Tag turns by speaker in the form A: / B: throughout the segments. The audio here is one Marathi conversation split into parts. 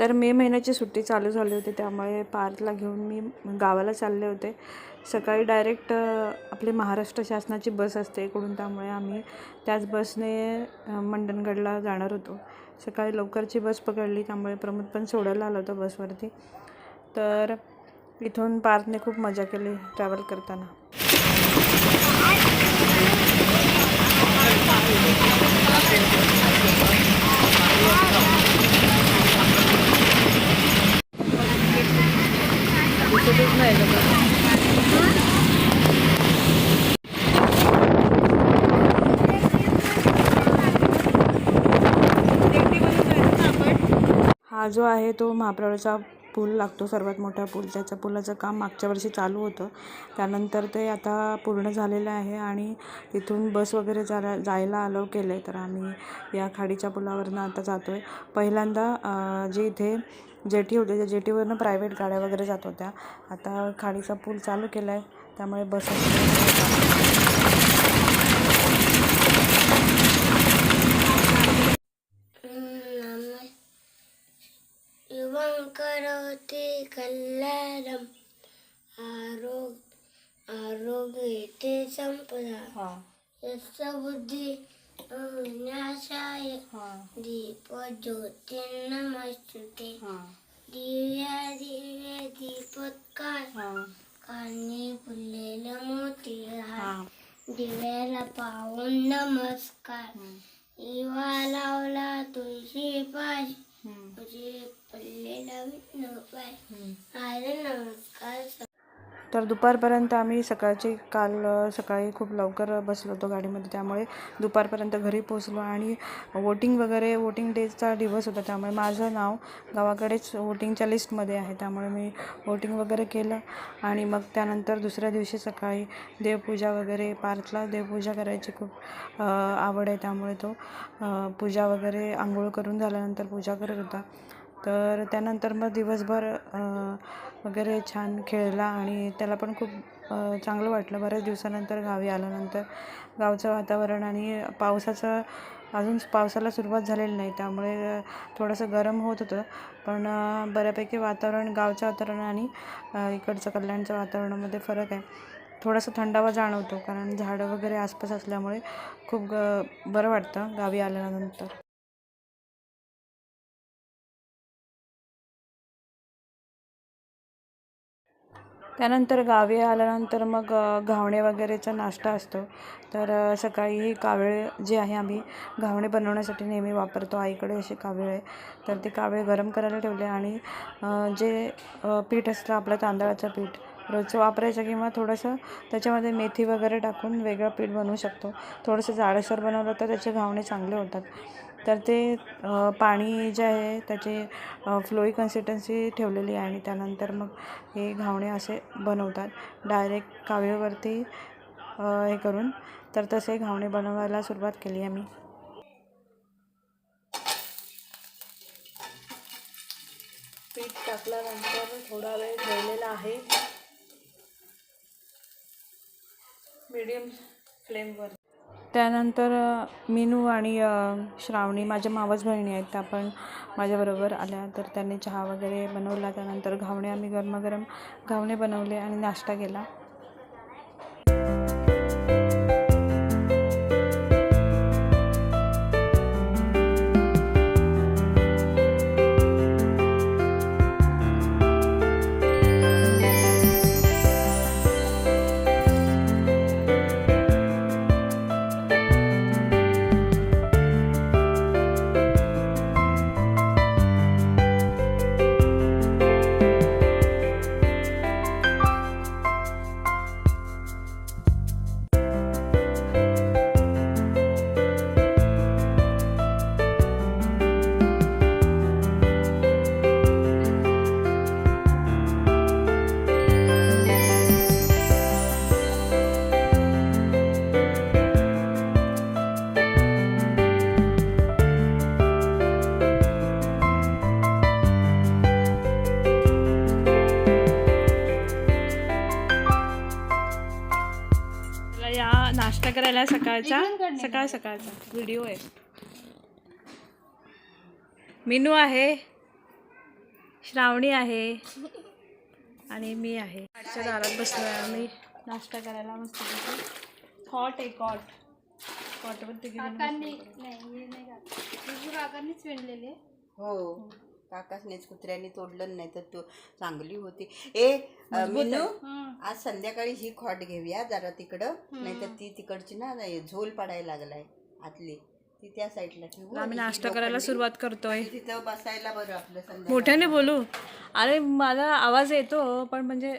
A: तर मे महिन्याची सुट्टी चालू झाली होती त्यामुळे पार्थला घेऊन मी गावाला चालले होते. सकाळी डायरेक्ट आपली महाराष्ट्र शासनाची बस असते इकडून त्यामुळे आम्ही त्याच बसने मंडणगडला जाणार होतो. सकाळी लवकरची बस पकडली त्यामुळे प्रमोद पण सोडायला आला होता बसवरती. तर इथून पार्थने खूप मजा केली ट्रॅव्हल करताना. हा जो आहे तो महाप्रवाचा पूल लागतो सर्वात मोठा पूल. त्याच्या पुलाचं काम मागच्या वर्षी चालू होतं. त्यानंतर ते आता पूर्ण झालेलं आहे आणि तिथून बस वगैरे जायला जायला अलाव केलं आहे तर आम्ही या खाडीच्या पुलावरनं आता जातो आहे पहिल्यांदा जे इथे जेटी होते त्या जेटीवरनं प्रायव्हेट गाड्या वगैरे जात होत्या. आता खाडीचा पूल चालू केला आहे त्यामुळे
B: करोति कल्याणम् आरोग्य आरोग्यते संपदा. यस्य बुद्धि विनाशाय दीपज्योतिर्नमस्तुते दिव्या दिव्य दीपोत्कार कानी फुललेलं मोती हार दिव्याला पाहून नमस्कार इवा लावला तुळशी पाशी तुझे पडलेला विष्णू पाय अरे नमस्कार
A: तर दुपारपर्यंत आम्ही सकाळची काल सकाळी खूप लवकर बसलो होतो गाडीमध्ये. त्यामुळे दुपारपर्यंत घरी पोचलो आणि वोटिंग वगैरे वोटिंग डेचा दिवस होता. त्यामुळे माझं नाव गावाकडेच वोटिंगच्या लिस्टमध्ये आहे. त्यामुळे मी वोटिंग वगैरे केलं आणि मग त्यानंतर दुसऱ्या दिवशी सकाळी देवपूजा वगैरे पार्थला देवपूजा करायची खूप आवड आहे. त्यामुळे तो पूजा वगैरे आंघोळ करून झाल्यानंतर पूजा करत होता. तर त्यानंतर मग दिवसभर वगैरे छान खेळला आणि त्याला पण खूप चांगलं वाटलं. बऱ्याच दिवसानंतर गावी आल्यानंतर गावचं वातावरण आणि पावसाचं अजून पावसाला सुरुवात झालेली नाही. त्यामुळे थोडंसं गरम होत होतं. पण बऱ्यापैकी वातावरण गावचं वातावरण आणि इकडचं कल्याणच्या वातावरणामध्ये फरक आहे. थोडासा थंडावा जाणवतो कारण झाडं वगैरे आसपास असल्यामुळे खूप ग बरं वाटतं गावी आल्यानंतर. त्यानंतर गावी आल्यानंतर मग घावणे वगैरेचा नाश्ता असतो. तर सकाळी ही कावळे जे आहे आम्ही घावणे बनवण्यासाठी नेहमी वापरतो. आईकडे असे कावळे आहे. तर ते कावळे गरम करायला ठेवले आणि जे पीठ असतं आपलं तांदळाचं पीठ रोजचं वापरायचं किंवा थोडंसं त्याच्यामध्ये मेथी वगैरे टाकून वेगळं पीठ बनवू शकतो. थोडंसं जाडसर बनवलं तर त्याचे घावणे चांगले होतात. तर ते पाणी जे आहे त्याची फ्लोई कन्सिस्टन्सी ठेवलेली आहे आणि त्यानंतर मग हे घावणे असे बनवतात. डायरेक्ट कावेवरती हे करून तर तसे घावणे बनवायला सुरुवात केली आम्ही. पीठ टाकल्यानंतर थोडा वेळ ठेवलेला आहे. मीडियम फ्लेमवर. त्यानंतर मीनू आणि श्रावणी माझ्या मावस बहिणी आहेत. त्या पण माझ्याबरोबर आल्या तर त्यांनी चहा वगैरे बनवला. त्यानंतर घावणे आम्ही गरमागरम घावणे बनवले आणि नाश्ता केला. करायला सकाळचा सकाळ सकाळचा व्हिडिओ आहे. मिनू आहे. श्रावणी आहे. आणि मी आहे. आजच्या दारात बसलो आहे आम्ही. नाश्ता करायला मस्त कॉट आहे कॉट कॉटवरती गेली
C: हो. काकासनेच कुत्र्याने तोडलं नाही तर तो चांगली होती. ए मिनू आज संध्याकाळी ही खॉट घेऊया जरा तिकडं. नाही तर ती तिकडची ना झोल पडायला लागलाय आतली. ती त्या साईडला ठेवू
A: आम्ही नाश्ता करायला सुरुवात करतोय.
C: तिथं बसायला बरं आपलं
A: मोठ्याने बोलू. अरे मला आवाज येतो पण म्हणजे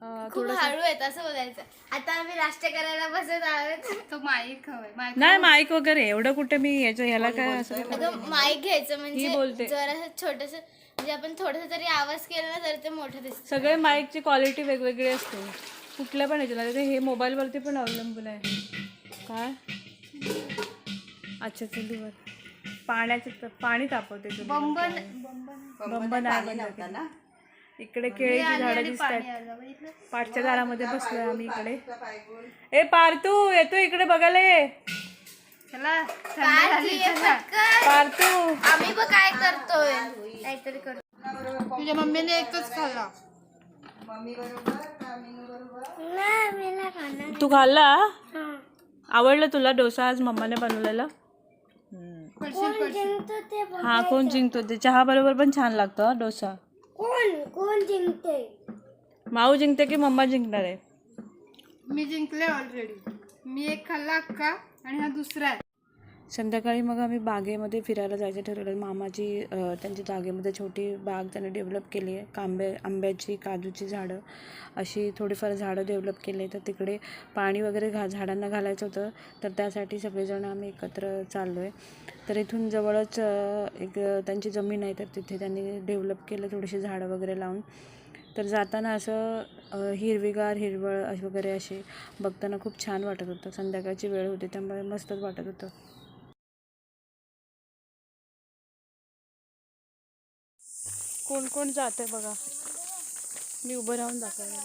B: खूप हळू येत असं बोलायचं. आता आम्ही नाश्ता करायला बसत आहोत. तो माईक हवाय. माईक
A: नाही माईक वगैरे एवढं कुठे मी याच्या ह्याला काय असं
B: अगं माईक घ्यायचं
A: ही
B: म्हणजे
A: बोलते.
B: जरा छोटस म्हणजे आपण थोडस तरी आवाज केला ना तर ते मोठं दिसत.
A: सगळे माईकची क्वालिटी वेगवेगळी असते. कुठल्या पण ह्याच्याला ते हे मोबाईलवरती पण अवलंबून आहे. काय? अच्छा चुलीवर. पाण्याचं त- पाणी तापवते चुलीवर. बंब नाही
C: पाणी
A: बंद
C: नव्हता ना?
A: इकडे केळीची झाडं दिसतात पाठच्या दारामध्ये बसलोय आम्ही इकडे. ए पार्थू येतो इकडे बघायला ये. पार्थू
B: आम्ही बघ काय करतोय? काहीतरी करतो
D: तुझ्या मम्मीने एकच खाल्ला.
A: तू खाल्ला? आवडलं तुला डोसा आज मम्माने बनवलेला. हा कोण जिंकतो ते? चहा बरोबर पण छान लागतो हा डोसा.
B: कोण? कोण जिंकते?
A: माऊ जिंकते की मम्मा जिंकणार आहे?
D: मी जिंकले ऑलरेडी मी एक खाल्ला अक्का आणि हा दुसरा आहे.
A: संध्याकाळी मग आम्ही बागेमध्ये फिरायला जायचं ठरवलं. मामाची त्यांच्या जागेमध्ये छोटी बाग त्यांनी डेव्हलप केली आहे. कांबे आंब्याची काजूची झाडं अशी थोडीफार झाडं डेव्हलप केली तर तिकडे पाणी वगैरे घा झाडांना घालायचं होतं. तर त्यासाठी सगळेजण आम्ही एकत्र चाललो आहे तर इथून जवळच एक त्यांची जमीन आहे. तर तिथे त्यांनी डेव्हलप केलं थोडीशी झाडं वगैरे लावून. तर जाताना असं हिरवीगार हिरवळ वगैरे अशी बघताना खूप छान वाटत होतं. संध्याकाळची वेळ होती त्यामुळे मस्तच वाटत होतं. कोण कोण जात आहे बघा. मी उभं राहून दाखवलं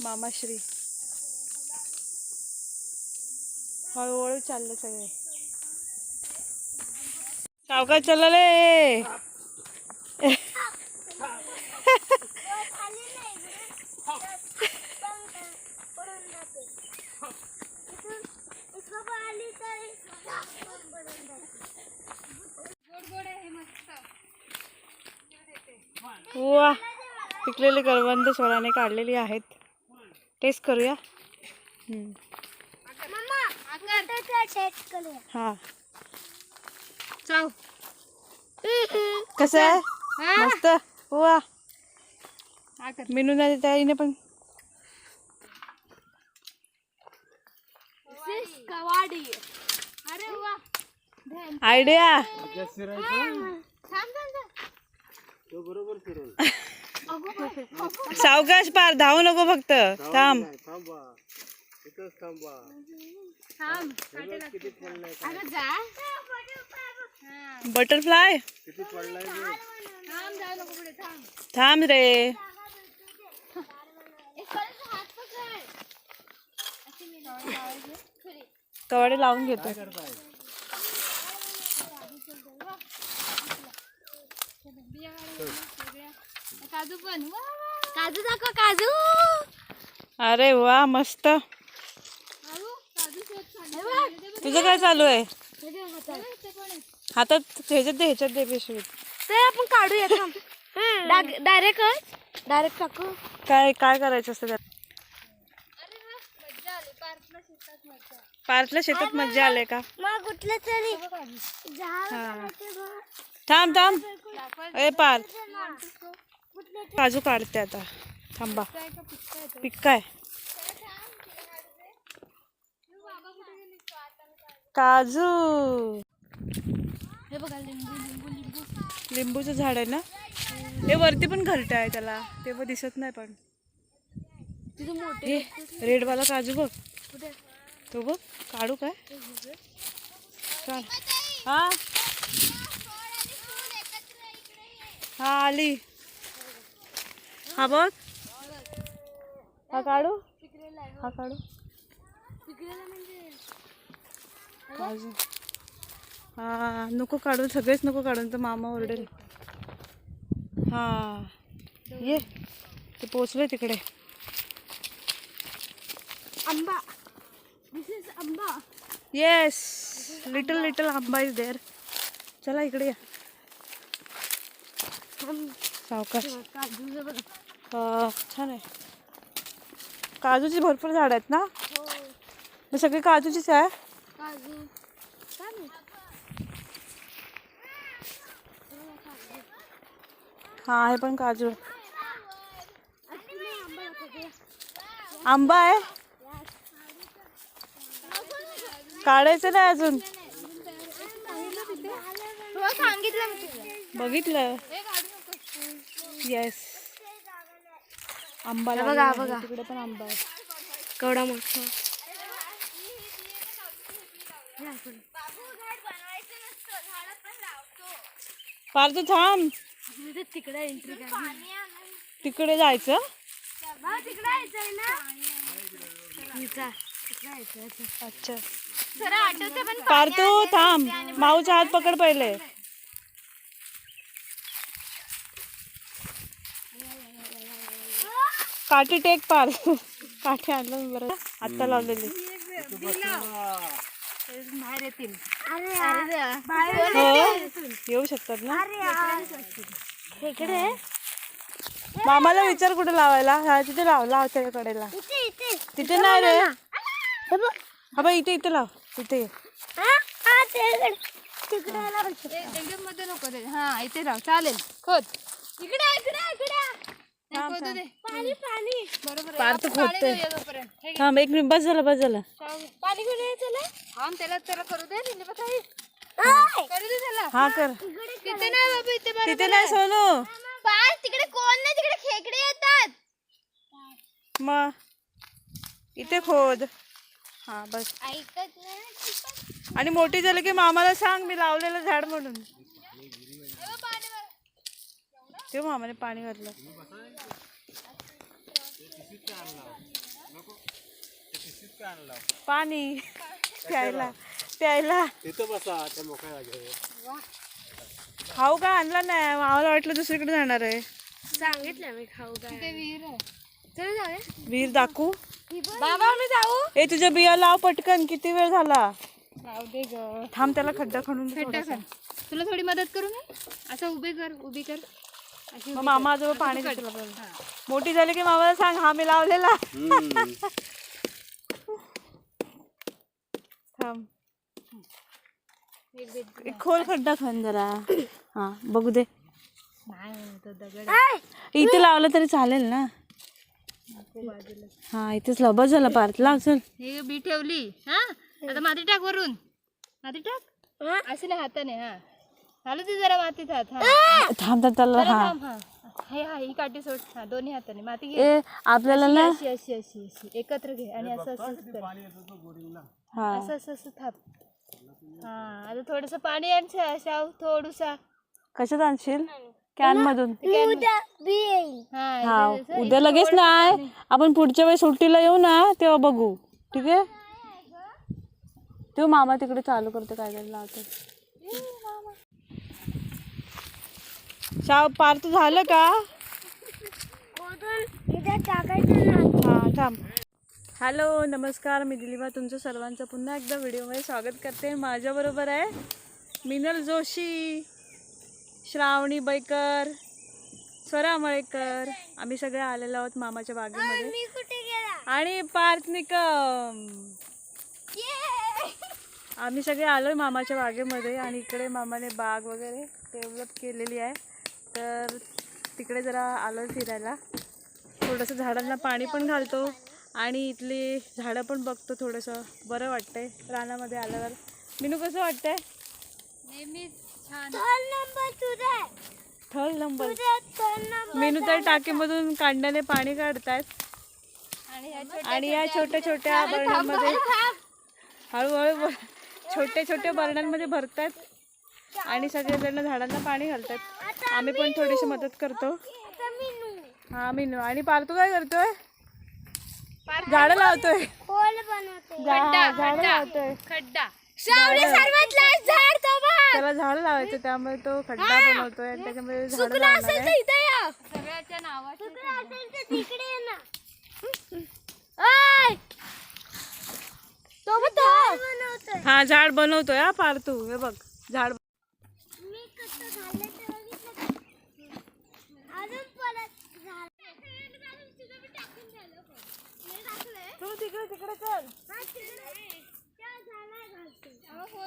A: मामाश्री. हळूहळू चाललं सगळे. सावकाश चालले. वा पिकलेली करवंद स्वराने काढलेली आहेत. टेस्ट करूया. हम्म. हा.
D: चाव
A: कसं आहे? मस्त. वा मेनू नाही त्या आईने पण आयडिया सावकाश पार धावू नको फक्त. थांब. बटरफ्लाय? थांब रे. कवाडे लावून घेतो.
D: काजू पण.
B: काजू दाखव काजू.
A: अरे वा मस्त. तुझं काय चालू आहे? हातात. ह्याच्यात दे ह्याच्यात दे पिशवीत.
B: ते आपण काढूया डायरेक्ट डायरेक्ट टाकू.
A: काय काय करायचं असतं त्यात? पार्कला शेतात मज्जा. आले का?
B: मग कुठलं तरी झाड
A: हा. थांब थांब. ए पार्थ काजू काढते आता. थांबा. पिक्काय. काजू.
B: हे बघा लिंबू लिंबू लिंबू.
A: लिंबूचं झाड आहे ना? हे वरती पण घरटे आहे त्याला. ते पण दिसत नाही पण. हे रेडवाला काजू बघ. तो बघ काढू काय? काढ. हा? हा आली हा बघ. हा काढू. हा काढू. हा नको काढू. सगळेच नको काढून तर मामा ओरडेल. हा. ये. ते पोचलोय तिकडे.
B: आंबा. This is amba.
A: Yes little little amba is there चला इकडे या. सावकाश छान आहे. काजूची भरपूर झाड आहेत ना? हे. सगळी काजूचीच आहे? हा हे पण काजू आंबा आहे? काढायचं नाही अजून.
B: हो सांगितलं मी तुला.
A: बघितलं. येस आंबा
B: बघा. बघा.
A: तिकडे पण आंबा आहे.
B: केवढा मोठा.
A: फार तू थांब.
B: तिकडे एंट्री
A: तिकडे जायचं?
B: ना?
A: अच्छा. फार तू थांब. माऊचा हात पकड पहिले. काठी टेक पार. काठी आणलं मी बरं. आत्ता लावलेली.
B: बाहेर येतील
A: हो? येऊ शकतात ना?
B: इकडे
A: मामाला विचार कुठे लावायला? हा तिथे लाव लाव कडेला. तिथे नाही रे. हा बाई इथे इथे लाव. इथे
D: मध्ये नको हा इथे राव चालेल. खोद
B: इकडे इकडे इकडे.
A: थांब,
D: खोदू
A: थांब.
D: दे
B: पाणी पाणी.
D: बरोबर
A: पार तर खोदतोय.
D: तोपर्यंत हे
A: थांब एक मिनिट बस झालं बस झालं.
B: पाणी घेऊन
D: थांब त्याला त्याला करू दे निंदे बघ काही. करू दे त्याला.
A: हा कर.
D: तिथे नाही बाबा इथे
A: तिथे नाही सोनू.
B: पाय तिकडे कोण नाही तिकडे खेकडे येतात.
A: मग इथे खोद. हा बस.
B: ऐकत नाही
A: आणि मोठी झाली की मामाला सांग मी लावलेलं झाड म्हणून. ते मामाने पाणी घातलं. पाणी प्यायला प्यायला. खाऊ का आणला नाही. मामाला वाटलं दुसरीकडे जाणार आहे.
B: सांगितलं मी खाऊ काय
D: ते विहीर आहे.
B: चल जाऊया.
A: वीर दाखवू.
B: बाबा मी जाऊ.
A: ए तुझ्या बिया लाव पटकन. किती वेळ झाला?
D: राहू दे ग.
A: थांब त्याला खड्डा खणून
D: खड्डा. खण. तुला थोडी मदत करू मी? असं उभी कर उभी कर.
A: मग मामा आजोबा पाणी मोठी झाली की मामाला सांग हा मी लावलेला. थांब. एक खोल खड्डा खण जरा. हा बघू दे.
D: नाही म्हणत दगड
A: इथे लावलं तरी चालेल ना? हा इथेच लाव. बस झाला पार्थ. लाव चल.
D: हे बी ठेवली. हा? आता माती टाक वरून. माती टाक. असे नाही हाताने हा. घालू दे जरा मातीत हात हा.
A: थांब थांब त्याला हा.
D: थांब, हा. हे हा ही काठी सोड. हा दोन्ही हाताने. माती घे.
A: ए आपल्याला ना
D: अशी अशी अशी अशी. एकत्र घे आणि असं असं असं कर.
A: हा.
D: असं असं असं थाप हा आता थोडस पाणी आण शा- शाव थोडूसा.
A: कशात आणशील? कॅन मधून.
D: हा
A: हा उद्या लगेच नाही आपण पुढच्या वेळी सुट्टीला येऊ ना तेव्हा बघू. ठीक आहे? तेव्हा मामा तिकडे चालू करतो काय काय लावतो. शाव पार तू झालं का? हा थांब. हॅलो नमस्कार मी दिलीबा तुमचं सर्वांचं पुन्हा एकदा व्हिडिओमध्ये स्वागत करते. माझ्याबरोबर आहे मिनल जोशी श्रावणी बैकर स्वरा मळेकर. आम्ही सगळे आलेलो आहोत मामाच्या बागेमध्ये.
B: मी कुठे गेला?
A: आणि पार्थ निकम. आम्ही सगळे आलोय मामाच्या बागेमध्ये आणि इकडे मामाने बाग वगैरे डेव्हलप केलेली आहे. तर तिकडे जरा आलोय फिरायला. थोडंसं झाडांना पाणी पण घालतो आणि इथली झाडं पण बघतो थोडंसं. बरं वाटतंय रानामध्ये आल्यावर. मिनू कसं वाटतंय?
B: दोन नंबर
A: मिनू तर टाकीमधून कांड्याने पाणी काढतायत.
D: आणि
A: या छोट्या छोट्या बरण्यांमध्ये हळूहळू छोट्या छोट्या बरण्यांमध्ये भरतात आणि सगळेजण झाडांना पाणी घालतात आम्ही पण थोडीशी मदत करतो. हा मीनू. आणि पार्थू काय करतोय? झाडं लावतोय. झाडं
D: खड्डा
A: त्याला झाड लावायचं त्यामुळे तो खड्डा बनवतोय आणि त्याच्यामध्ये झाड
D: सगळ्याच्या
A: हा झाड बनवतोय. हा पार तू हे बघ झाड
B: मी कसं झालं ते बघितलं का? अजून परत झालं. तुझं बी टाकून झालं पण. मी टाकलंय.
A: तू तिकडे तिकडे चल.
B: हा, हा.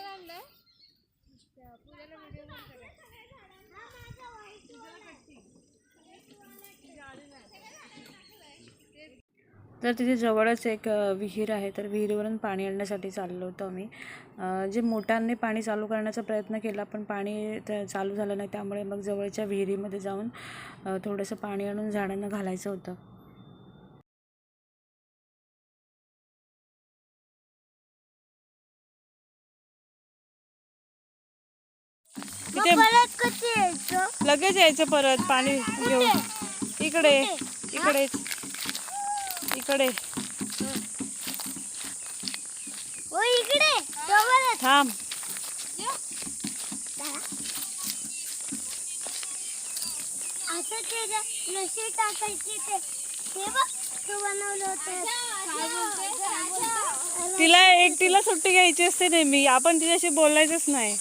A: तर तिथे जवळच एक विहीर आहे. तर विहिरीवरून पाणी आणण्यासाठी चाललो होतो आम्ही. जे मोटारने पाणी चालू करण्याचा प्रयत्न केला पण पाणी त- चालू झालं नाही. त्यामुळे मग जवळच्या विहिरीमध्ये जाऊन थोडंसं पाणी आणून झाडांना घालायचं होतं. लगेच यायचं परत पाणी घेऊन. इकडे. इकडे इकडे.
B: ओ इकडे. जवळच.
A: थांब.
B: असं ते लशी टाकायची ते
A: तिला एकटीला सुट्टी घ्यायची असते नेहमी. आपण तिच्याशी बोलायचंच नाही.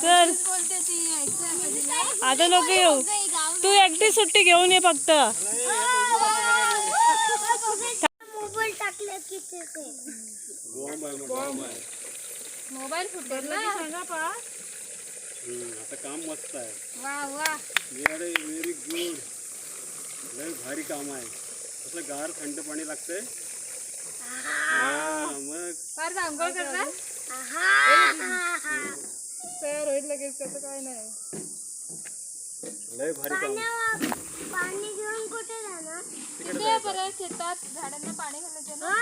D: ती
A: आता नको येऊ. तू एकटी सुट्टी घेऊन ये फक्त.
B: मोबाईल ते ते.
D: मोबाईल फुटेल
E: आता काम मस्त आहे.
D: वा वा.
E: Very very good. लय भारी काम आहे. असं गार थंड पाणी लागतंय. मग.
D: फार आंघोळ करणार?
A: तयार होईल लगेच त्याचं काय नाही.
E: लय भारी.
B: पाणी घेऊन कुठे जाणार?
D: ते परत शेतात झाडांना पाणी घालायचं ना?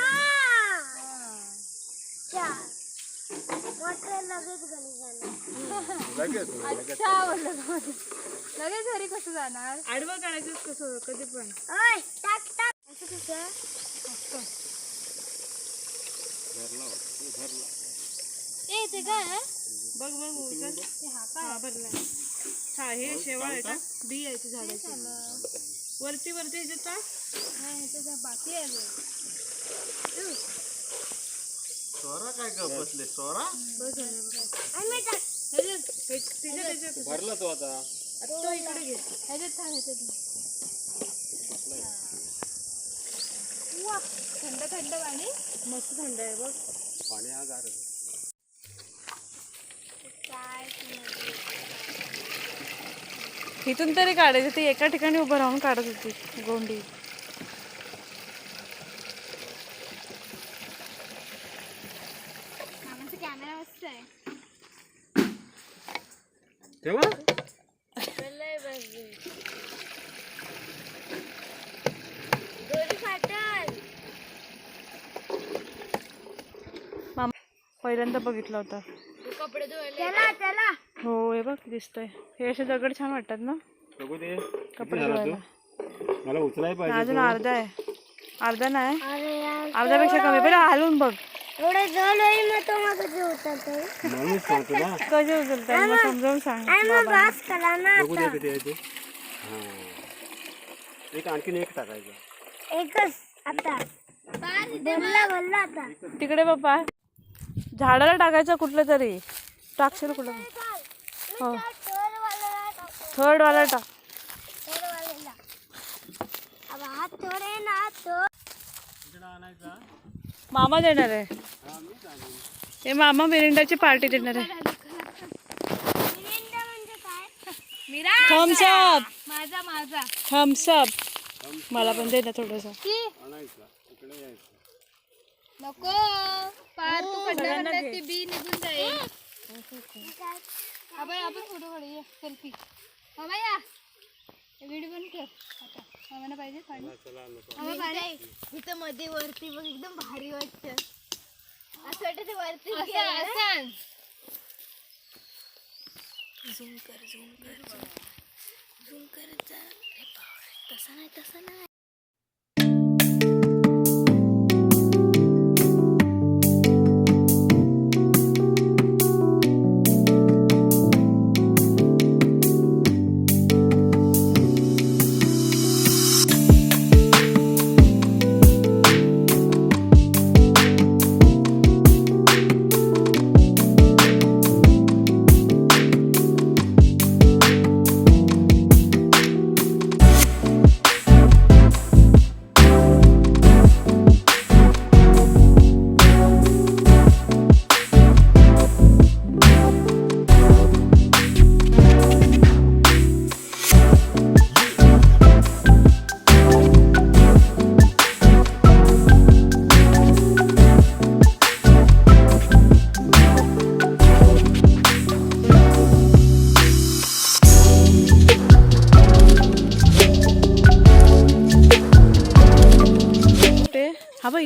B: मोटर लगेच घरी जाणार.
E: लगेच लगेच.
D: अच्छा घरी कसं जाणार?
A: आडवं काढायचंच कसं कधी पण.
B: ओय टाक टाक. असं कसं ए ते काय
A: बघ बघ उचल. हा भरला हा हे शेवाळ आहे का? बी आहे ते झाडाची. वरती वरती ह्याच्यात टाक.
D: बाकी आहे.
E: सोरा काय बसले? सोरा
A: हे-
E: भरला तो आता.
A: तो इकडे घे.
D: ह्याच्यात थांब ह्याच्यात वा, थंड थंड पाणी.
A: मस्त थंड आहे बघ.
E: पाणी हा गार आहे.
A: इथून तरी काढायची ती एका ठिकाणी उभं राहून काढत होती गोंडी. पहिल्यांदा बघितला होता.
D: कपडे धुवायला
B: चला चला.
A: हो हे बघ दिसतोय. हे असे दगड छान वाटतात ना?
E: बघू दे.
A: कपडे धुवायला
E: तो? मला उचलाय पाहिजे
A: अजून अर्धा आहे. अर्धा नाही?
B: अरे यार
A: अर्ध्यापेक्षा कमी. बरं हलवून बघ.
B: एवढे जल होईल मग तो मग कधी होतात
E: म्हणून सांगतो ना.
A: कसे उचलतात मग समजावून सांग.
B: आणि मग बास करा ना
E: बघू दे किती आहे ते. हा. एक आणखीन एक टाकायचं.
B: एकच आता.
A: तिकडे बाप्पा झाडाला टाकायचं कुठलं तरी. टाकशील कुठं हो। थर्ड वाला टाक
B: अब हात थोडे आहे ना तो
A: मामा देणार आहे। हे मामा मिरिंडाची पार्टी देणार आहे।
B: मिरिंडा म्हणजे काय
A: Thums Up
D: Maaza Maaza
A: Thums up मला पण दे ना थोडंसं।
E: इकडे यायचं
D: नको पार तू ती बी निघून जाईल. अबे आपण फोटो काढूया सेल्फी बाबा या. व्हिडिओ पण कर. आता. आम्हाला पाहिजे पाणी. पाणी.
B: इथं मध्ये वरती बघ एकदम भारी वाटत. असं वाटत वरती
D: असं असं.
B: तसं नाही तसं नाही.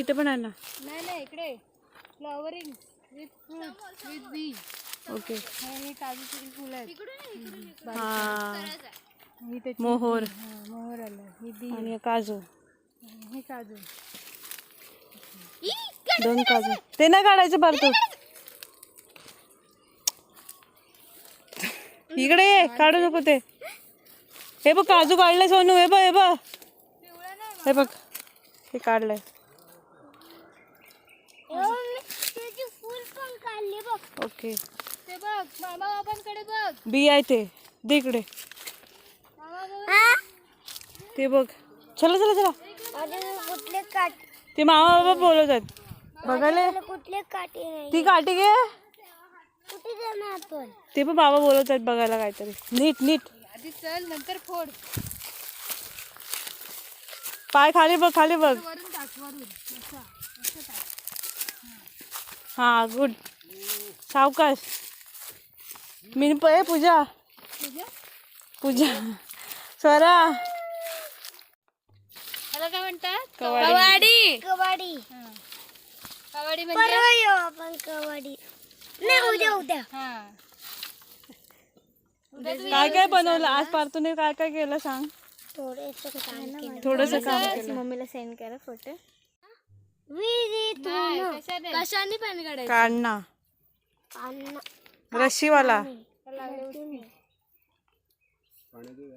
A: इथे पण आहे ना
D: नाही नाही इकडे. Flowering with fruit with bi
A: okay
D: हे काजूची फुलं आहेत.
A: हा.
D: ही त्याची
A: मोहोर.
D: हा, मोहर आलं. ही बी
A: आणि काजू.
D: हे काजू.
A: दोन काजू. ते नाही काढायचं पारतो. इकडे ये काढू नको ते. हे बघ काजू काढले सोनू हे बघ हे बघ. हे बघ. हे काढलंय.
B: बघ.
A: ओके.
D: ते बघ मामा बाबांकडे बघ.
A: बी आहे ते. दे इकडे.
D: मामा बाबा
A: ते बघ. चला चला चला.
B: कुठले काट
A: ते मामा बाबा बोलत आहेत. बघायला.
B: कुठले काटे नाही.
A: ती काठी घे.
B: कुठे जाणार आपण?
A: ते पण बाबा बोलत आहेत बघायला काहीतरी. नीट नीट.
D: आधी चल नंतर फोड.
A: पाय खाली बघ खाली बघ.
D: वरून टाक वरून. असं असं टाक.
A: हा गुड. सावकाश. मी प- ए पूजा. पूजा? स्वरा.
D: काय म्हणतात?
A: कवाडी.
B: कबाडी
D: हा. कवाडी म्हणजे?
B: परवा येऊ आपण कबाडी नाही उद्या उद्या.
D: हा.
A: काय काय बनवलं? आज पार्थूने काय काय केलं सांग?
B: थोडेस काम केलं.
A: थोडस काम केलं.
D: मम्मीला सेंड करा फोटो
B: विहिरीत
D: कशाने? कशाने पाणी काढायचं?
A: काढणा रशीवाला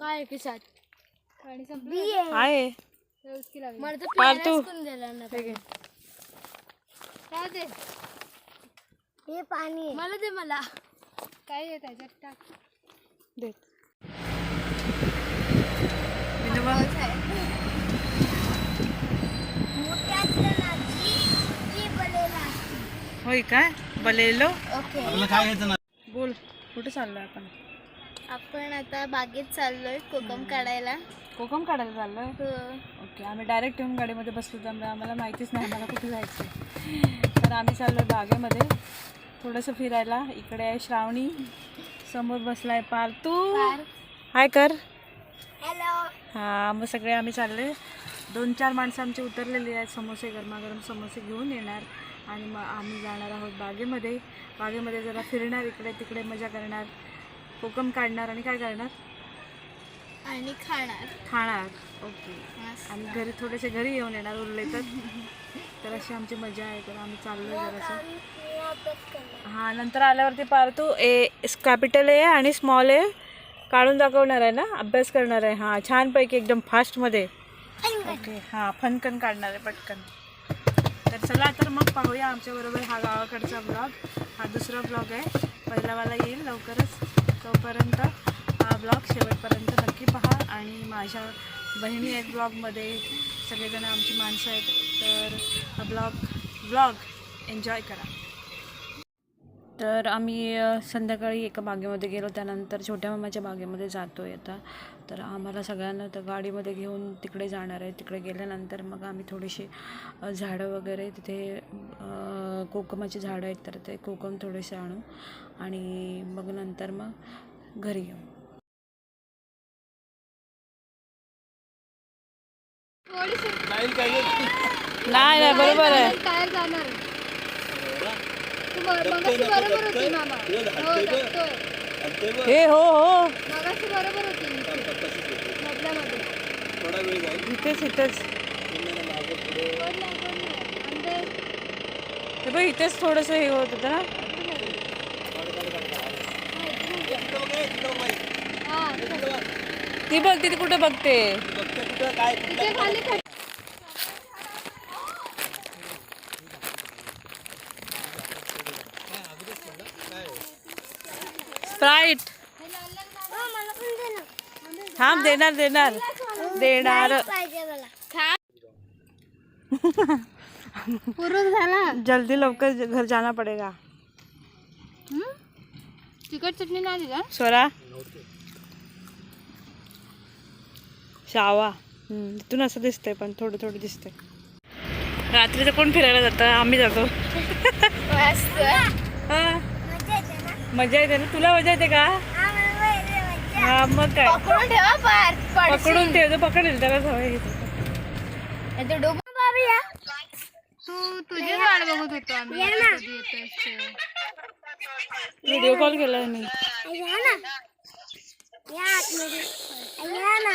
D: काय खिशात? पाणी संपलं
B: आहे.
A: पार्थू
D: काय दे.
B: हे पाणी.
D: मला दे मला. काय आहे त्याच्यात टाक.
A: दे.
B: नाची ती बलेला.
A: काय बोल कुठे चाललोय आपण?
B: आपण आता बागेत चाललोय कोकम काढायला.
A: कोकम काढायला चाललोय? ओके आम्ही डायरेक्ट येऊन गाडीमध्ये बसलो त्यामुळे आम्हाला माहितीच नाही आम्हाला कुठे जायचं तर आम्ही चाललो बागेमध्ये. थोडंसं फिरायला. इकडे आहे श्रावणी. समोर बसलाय पार्थू. हाय कर.
B: हॅलो.
A: हा मग सगळे आम्ही चालले दोन चार माणसं आमची उतरलेली आहेत. समोसे गरमागरम समोसे घेऊन येणार. आणि मग आम्ही जाणार आहोत बागेमध्ये. बागेमध्ये जरा फिरणार इकडे तिकडे मजा करणार कोकम काढणार आणि काय करणार?
B: आणि खाणार.
A: खाणार. ओके. आणि घरी थोडेसे घरी येऊन येणार उरले तर. तर अशी आमची मजा आहे तर आम्ही चाललो जरासं. हां नंतर आल्यावरती पार्थू ए कॅपिटल ए आणि स्मॉल ए काढून दाखवणार आहे ना? अभ्यास करणार आहे. हां छानपैकी एकदम फास्टमध्ये ओके हां फनकन काढणार आहे पटकन. चला तर मग पाहूया आमच्याबरोबर हा गावाकडचा ब्लॉग हा दुसरा ब्लॉग आहे. पहिलावाला येईल लवकरच. तोपर्यंत हा ब्लॉग शेवटपर्यंत नक्की पहा. आणि माझ्या बहिणी आहेत ब्लॉगमध्ये सगळेजण आमची माणसं आहेत. तर हा ब्लॉग ब्लॉग एन्जॉय करा. तर आम्ही संध्याकाळी एका बागेमध्ये गेलो. त्यानंतर छोट्या मामाच्या बागेमध्ये जातो आहे आता. तर आम्हाला सगळ्यांना तर गाडीमध्ये घेऊन तिकडे जाणार आहे. तिकडे गेल्यानंतर मग आम्ही थोडीशी झाडं वगैरे तिथे कोकमाची झाडं आहेत. तर ते कोकम थोडेसे आणू आणि मग नंतर मग घरी येऊ. नाही नाही बरोबर आहे
D: टायर जाणार तू बर- मगाशी बरोबर होती मामा. हो जगतोय
A: हे हो हो.
D: मगाशी बरोबर होती मधल्यामध्ये.
A: इथेच इथेच.
D: कोण नाही, कोण नाही. अंदे.
A: हे बघ इथेच थोडंसं हे होत होतं ना?
D: हा
A: ती बघ ती कुठे बघते?
D: तिथे खाली खड्डा.
A: थांब देणार देणार. देणार.
D: झाला.
A: जल्दी लवकर घर जाना पडेगा?
D: तिखट चटणी नाही दिला
A: स्वरा शावा. इथून असं दिसतंय पण थोडं थोडं दिसतंय. रात्री तर कोण फिरायला जातं? आम्ही जातो. हा. मजा येते ना? तुला मजा येते का? हा मग काय?
D: पकडून ठेवा पार
A: पकडून ठेवतो पकडेल त्याला सवय घेतो
D: तू तुझीच वाट बघत होतो आम्ही. आता कधी येतोयस ते.
A: व्हिडिओ कॉल केला मी.
B: या ना. या आतमध्ये. या ना.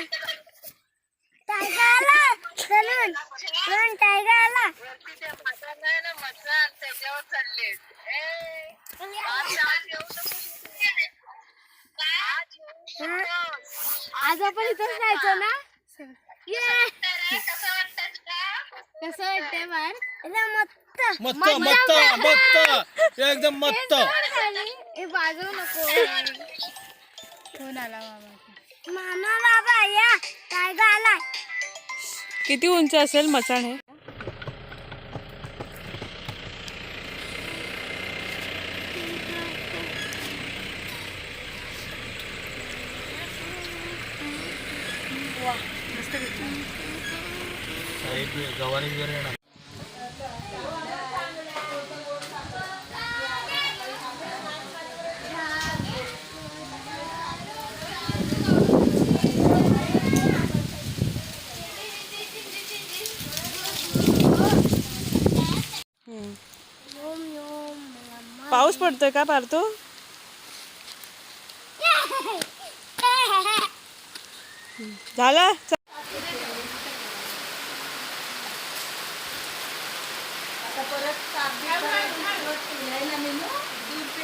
B: टायगर आला. चलून चलून टायगर आला. हा? आज आपण इथंच जायचो ना? कसं वाटतंय बाहेर मस्त.
F: मस्त मस्त मस्त. एकदम मस्त.
B: हे बाजू नको.
D: फोन आला मामा
B: मामा बाबा या. टायगर आलाय
A: किती उंच असेल मचाण हे?
F: गवारी वगैरे येणार
A: पाऊस पडतोय का पारतो झाला?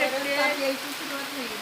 C: यायची सुरुवात होईल